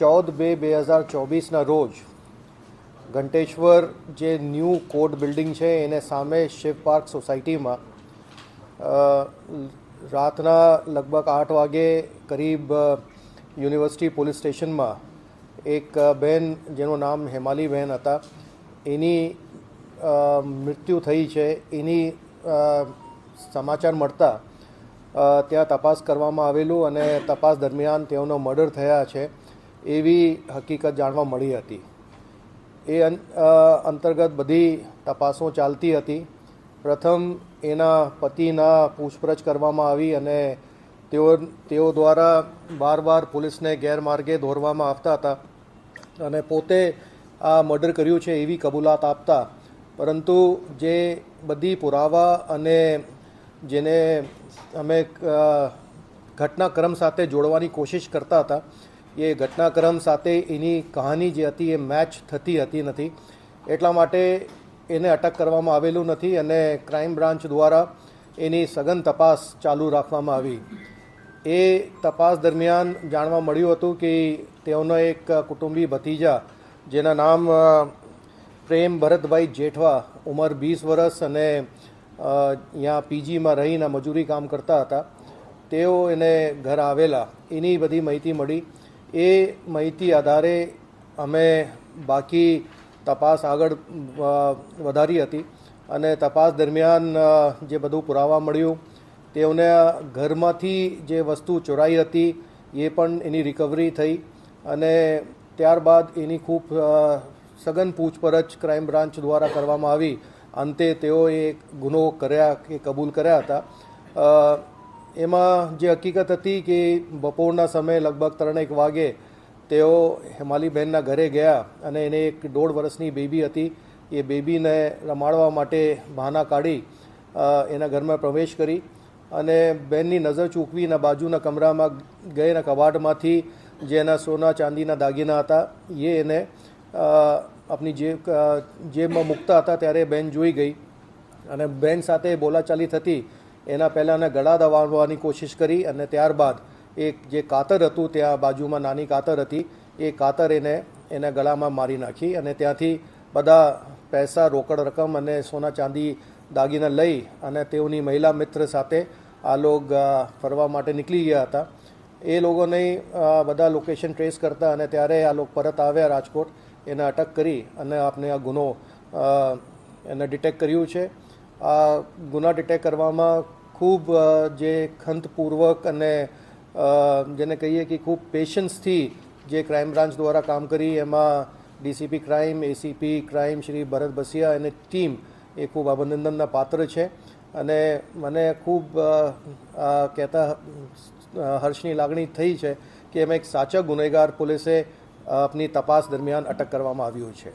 ચૌદ બે બે હજાર ચોવીસના રોજ ઘંટેશ્વર જે ન્યૂ કોર્ટ બિલ્ડિંગ છે, એને સામે શિવ પાર્ક સોસાયટીમાં રાતના લગભગ આઠ વાગે કરીબ યુનિવર્સિટી પોલીસ સ્ટેશનમાં એક બહેન જેનું નામ હેમાલી બહેન હતા, એની મૃત્યુ થઈ છે, એની સમાચાર મળતા ત્યાં તપાસ કરવામાં આવેલું અને તપાસ દરમિયાન તેઓનો મર્ડર થયા છે એવી હકીકત જાણવા મળી હતી. એ અંતર્ગત બધી તપાસો ચાલતી હતી. પ્રથમ એના પતિના પૂછપરછ કરવામાં આવી અને તેઓ તેઓ દ્વારા બાર બાર પોલીસને ગેરમાર્ગે દોરવામાં આવતા હતા અને પોતે આ મર્ડર કર્યું છે એવી કબૂલાત આપતા. પરંતુ જે બધી પુરાવા અને જેને અમે ઘટનાક્રમ સાથે જોડવાની કોશિશ કરતા હતા. એ ઘટનાક્રમ સાથે એની કહાની જે હતી એ મેચ થતી હતી નથી. એટલા માટે એને અટક કરવામાં આવેલું નથી અને ક્રાઇમ બ્રાન્ચ દ્વારા એની સઘન તપાસ ચાલુ રાખવામાં આવી. એ તપાસ દરમિયાન જાણવા મળ્યું હતું કે તેઓનો એક કુટુંબી ભતીજા જેના નામ પ્રેમ ભરતભાઈ જેઠવા, ઉંમર વીસ વર્ષ અને અહીંયા પીજીમાં રહીને મજૂરી કામ કરતા હતા. તેઓ એને ઘર આવેલા. એની બધી માહિતી મળી. એ માહિતી આધારે અમે બાકી તપાસ આગળ વધારી હતી અને તપાસ દરમિયાન જે બધું પુરાવા મળ્યું, તેઓને ઘરમાંથી જે વસ્તુ ચોરાઈ હતી, એ પણ એની રિકવરી થઈ અને ત્યારબાદ એની ખૂબ સઘન પૂછપરછ ક્રાઇમ બ્રાન્ચ દ્વારા કરવામાં આવી અંતે તેઓએ ગુનો કર્યા કે કબૂલ કર્યા હતા. એમાં જે હકીકત હતી કે બપોરના સમયે લગભગ ત્રણેક વાગે તેઓ હેમાલીબહેનના ઘરે ગયા અને એને એક દોઢ વર્ષની બેબી હતી. એ બેબીને રમાડવા માટે બહાના કાઢી એના ઘરમાં પ્રવેશ કરી અને બહેનની નજર ચૂકવીને બાજુના કમરામાં ગયેલા કબાટમાંથી જે એના સોના ચાંદીના દાગીના હતા, એ એને આપની જેબ જેબમાં મૂકતા હતા ત્યારે બેન જોઈ ગઈ અને બેન સાથે બોલાચાલી થતી એના પહેલાં એને ગળા દબાવવાની કોશિશ કરી અને ત્યારબાદ એક જે કાતર હતું ત્યાં બાજુમાં નાની કાતર હતી, એ કાતર એને, એના ગળામાં મારી નાખી અને ત્યાંથી બધા પૈસા, રોકડ રકમ અને સોના ચાંદી દાગીના લઈ અને તેઓની મહિલા મિત્ર સાથે આ લોગ ફરવા માટે નીકળી ગયા હતા. એ લોકોને બધા લોકેશન ટ્રેસ કરતા અને ત્યારે આ લોકો પરત આવ્યા રાજકોટ. એને અટક કરી અને આપણે આ ગુનો એને ડિટેક્ટ કર્યું છે. આ ગુના ડિટેક્ટ કરવામાં ખૂબ જે ખંતપૂર્વક અને જેને કહીએ કે ખૂબ પેશન્સથી જે ક્રાઇમ બ્રાન્ચ દ્વારા કામ કરી, એમાં DCP crime, ACP crime, Shri Bharat Basiya અને ટીમ એ ખૂબ અભિનંદનના પાત્ર છે. અને મને ખૂબ કહેતા હર્ષની લાગણી થઈ છે કે એમાં એક સાચા ગુનેગાર પોલીસે આપની તપાસ દરમિયાન અટક કરવામાં આવ્યું છે.